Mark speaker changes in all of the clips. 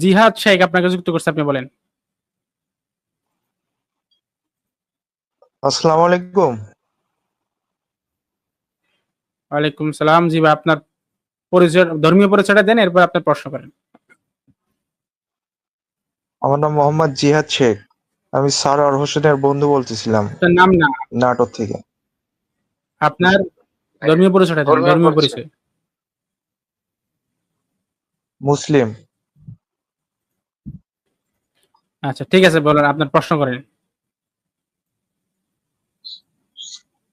Speaker 1: জিহাদ শেখ আপনাকে যুক্ত করছে আপনি বলেন।
Speaker 2: আসসালামু আলাইকুম।
Speaker 1: ওয়ালাইকুম সালাম জি ভাই আপনার পরিচয় ধর্মীয় পরিচয়টা দেন এরপর আপনার প্রশ্ন করেন।
Speaker 2: আমার নাম মোহাম্মদ জিহাদ শেখ। আমি সারার হোসেনের বন্ধু বলতেছিলাম
Speaker 1: নাম না?
Speaker 2: নাটক থেকে।
Speaker 1: আপনার ধর্মীয় পরিচয়টা দেন
Speaker 2: ধর্মীয়। পরিচয়। মুসলিম।
Speaker 1: আচ্ছা ঠিক আছে বলেন আপনার প্রশ্ন করেন।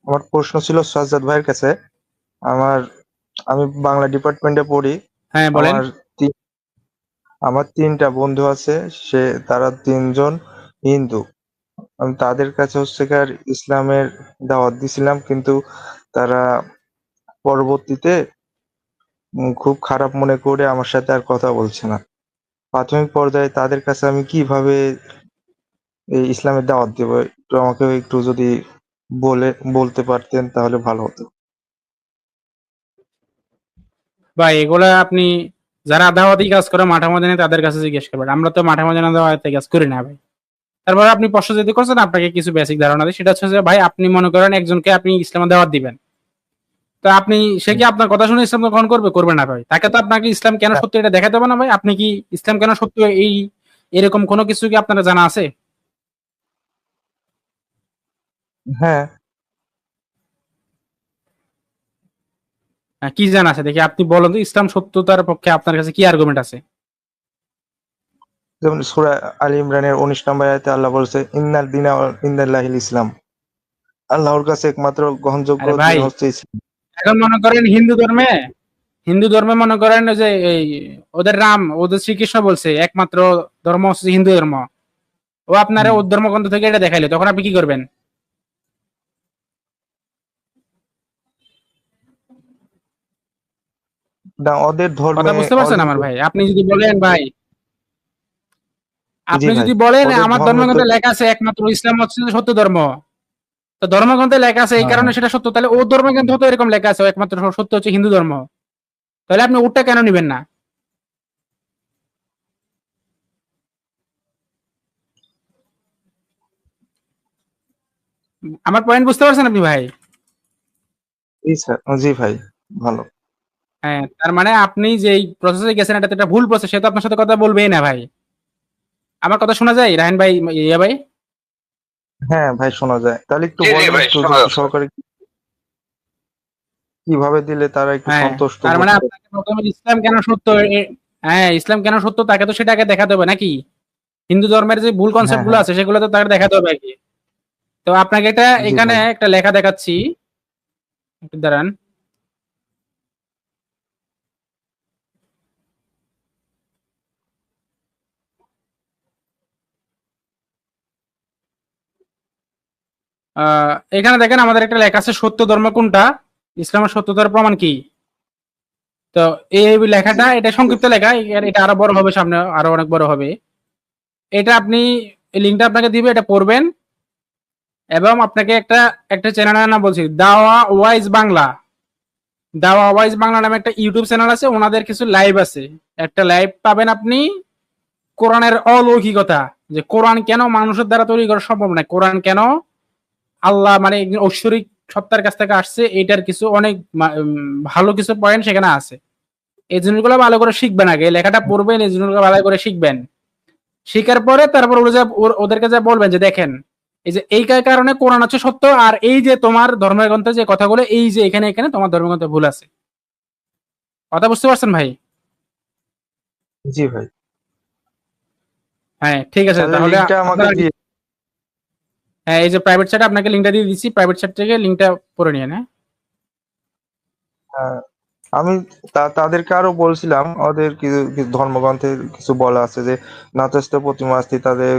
Speaker 2: আমার প্রশ্ন ছিল সাজ্জাদ ভাইয়ের কাছে। আমার আমি বাংলা ডিপার্টমেন্টে পড়ি।
Speaker 1: হ্যাঁ বলেন।
Speaker 2: আমার তিনটা বন্ধু আছে সে তারা তিনজন হিন্দু। আমি তাদের কাছে হচ্ছে কার ইসলামের দাওয়াত দিছিলাম কিন্তু তারা পরবর্তীতে খুব খারাপ মনে করে আমার সাথে আর কথা বলছে না। প্রাথমিক পর্যায়ে তাদের কাছে আমি কীভাবে এই ইসলামের দাওয়াত দেবো, একটু আমাকে একটু যদি বলে, বলতে পারতেন তাহলে ভালো হতো।
Speaker 1: ভাই, এগুলা আপনি যারা দাওয়াতি কাজ করে মাঠে ময়দানে তাদের কাছে জিজ্ঞেস করবেন। আমরা তো মাঠে ময়দানে দাওয়াতি কাজ করি না ভাই। তারপরে আপনি প্রশ্ন যদি করছেন, আপনাকে কিছু বেসিক ধারণা দিই। সেটা হচ্ছে যে, ভাই, আপনি মনে করেন একজনকে আপনি ইসলামের দাওয়াত দিবেন। তো আপনি সে কি আপনার কথা শুনে ইসলাম গ্রহণ করবে? করবে না ভাই। তাকে তো আপনাকে ইসলাম কেন সত্য এটা দেখাতে হবে না ভাই? আপনি কি ইসলাম কেন সত্য এই এরকম কোনো কিছু কি আপনার জানা আছে?
Speaker 2: হ্যাঁ।
Speaker 1: হ্যাঁ, কি জানা আছে? দেখি আপনি বলেন তো ইসলাম সত্যতার পক্ষে আপনার কাছে কি আর্গুমেন্ট আছে?
Speaker 2: যেমন সূরা আলী ইমরানের উনিশ নম্বর আয়াতে আল্লাহ বলছে ইন্নাল দিনা ইন্দাল্লাহিল ইসলাম। আল্লাহর কাছে একমাত্র গ্রহণযোগ্য হচ্ছে ইসলাম।
Speaker 1: এখন মনে করেন হিন্দু ধর্মে হিন্দু ধর্মে মনে করেন যে এই ওদের রাম ওদের শ্রীকৃষ্ণ বলছে একমাত্র ধর্ম হচ্ছে হিন্দু ধর্ম। ও আপনারা। ওর ধর্মগ্রন্থ থেকে এটা দেখাইলো তখন আপনি কি করবেন?
Speaker 2: না ওদের ধর্মে
Speaker 1: কথা বুঝতে পারছেন আমার ভাই? আপনি যদি বলেন ভাই আপনি যদি বলেন আমার
Speaker 2: ধর্মে
Speaker 1: ধর্মগ্রন্থে লেখা আছে একমাত্র ইসলাম হচ্ছে সত্য ধর্ম। তো ধর্মগ্রন্থে লেখা আছে এই
Speaker 2: হ্যাঁ,
Speaker 1: কারণে সেটা সত্য। তাহলে ওর ধর্মে কিন্তু তো এরকম লেখা আছে একমাত্র সত্য হচ্ছে হিন্দু ধর্ম। তাহলে আপনি ওটা কেন নিবেন না? আমার পয়েন্ট বুঝতে পারছেন আপনি ভাই?
Speaker 2: জি স্যার জি ভাই ভালো।
Speaker 1: হ্যাঁ তার মানে আপনি যে প্রসেসে গেছেন এটা তো একটা ভুল প্রসেস সে তো আপনার সাথে কথা বলবেই না ভাই। আমার কথা শোনা যায়? রায়ন ভাই ইয়া ভাই?
Speaker 2: হ্যাঁ ভাই শোনা যায়। তাহলে একটু বলেন একটু সহকারে কীভাবে দিলে তারা একটু
Speaker 1: হ্যাঁ
Speaker 2: সন্তুষ্ট
Speaker 1: তার মানে আপনাকে প্রথমে ইসলাম কেন সত্য হ্যাঁ ইসলাম কেন সত্য তাকে তো সেটাকে দেখাতে হবে নাকি? হিন্দু ধর্মের যে ভুল কনসেপ্টগুলো
Speaker 2: হ্যাঁ।
Speaker 1: আছে সেগুলো তো তাকে দেখাতে হবে আর কি। তো আপনাকে
Speaker 2: এটা
Speaker 1: এখানে একটা লেখা দেখাচ্ছি। দাঁড়ান। এখানে দেখেন আমাদের একটা লেখা আছে, সত্য ধর্ম কোনটা? ইসলামের সত্যতার প্রমাণ কি? তো এই লেখাটা, এটা সংক্ষিপ্ত লেখা এটা আরও বড় হবে সামনে, আরও অনেক বড় হবে। এটা আপনি, এই লিঙ্কটা আপনাকে দিবে, এটা পড়বেন। এবং আপনাকে একটা একটা চ্যানেলের নাম বলছি, দাওয়া ওয়াইজ বাংলা। দাওয়া ওয়াইজ বাংলা নামে একটা ইউটিউব চ্যানেল আছে, ওনাদের কিছু লাইভ আছে। একটা লাইভ পাবেন আপনি কোরআনের অলৌকিকতা, যে কোরআন কেন মানুষের দ্বারা তৈরি করা সম্ভব নয়? কোরআন কেন আল্লাহ মানে একজন ঐশ্বরিক সত্তার কাছ থেকে আসছে এটার কিছু অনেক ভালো কিছু পয়েন্ট সেখানে আছে। এই জিনিসগুলো ভালো করে শিখবেন আগে লেখাটা পড়বেন এই জিনিসগুলো ভালো করে শিখবেন। শিখার পরে তারপর ওরা যা ওদেরকে যা বলবেন যে দেখেন এই যে এই কারণে কোরআন হচ্ছে সত্য আর এই যে তোমার ধর্মগ্রন্থে যে কথাগুলো এই যে এখানে এখানে তোমার ধর্মগ্রন্থে ভুল আছে। কথা বুঝতে পারছেন ভাই?
Speaker 2: জি ভাই।
Speaker 1: হ্যাঁ ঠিক আছে
Speaker 2: তাহলে
Speaker 1: তাহলে
Speaker 2: আমাকে দিয়ে
Speaker 1: হ্যাঁ এই যে প্রাইভেট চ্যাট আপনাকে লিঙ্কটা দিয়ে দিচ্ছি প্রাইভেট চ্যাট থেকে লিঙ্কটা পড়ে নিয়ে হ্যাঁ।
Speaker 2: আহ, আমি তাদেরকে আরও বলছিলাম ওদের ধর্মগ্রন্থে কিছু বলা আছে যে নাতস্ত প্রতিমা আস্তি তাদের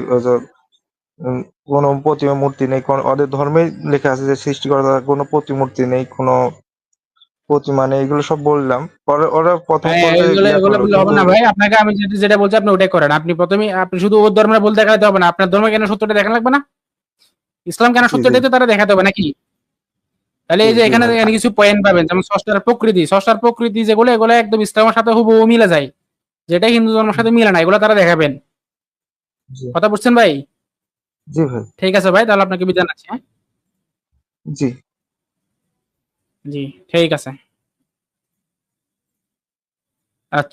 Speaker 2: কোনো প্রতিমা মূর্তি নেই ওদের ধর্মে লেখা আছে যে সৃষ্টিকর্তা কোনো প্রতিমূর্তি নেই কোনো প্রতিমা নেই এগুলো সব বললাম। পরে ওরা প্রথম
Speaker 1: হ্যাঁ, হবে না ভাই। আপনাকে আমি যেটা যেটা বলছি আপনি ওটাই করেন। আপনি প্রথমে আপনি শুধু ওর ধর্মের বলতে দেখাতে হবে না। আপনার ধর্ম কেন সত্যটা দেখা লাগবে না? ইসলাম কেন
Speaker 2: জি।
Speaker 1: তো তারা দেখাতে হবে নাকি? তাহলে এই যে এখানে এখানে কিছু পয়েন্ট পাবেন যেমন ষষ্ঠার প্রকৃতি। ষষ্ঠার প্রকৃতি যেগুলো এগুলো একদম ইসলামের সাথে হুবহু মিলে যায়। যেটা হিন্দু ধর্মের সাথে মিলে না এগুলো তারা দেখাবেন। কথা বুঝছেন ভাই?
Speaker 2: জি ভাই।
Speaker 1: ঠিক আছে ভাই তাহলে আপনাকে বিদায় জানাচ্ছি হ্যাঁ?
Speaker 2: জি।
Speaker 1: জি ঠিক আছে। আচ্ছা।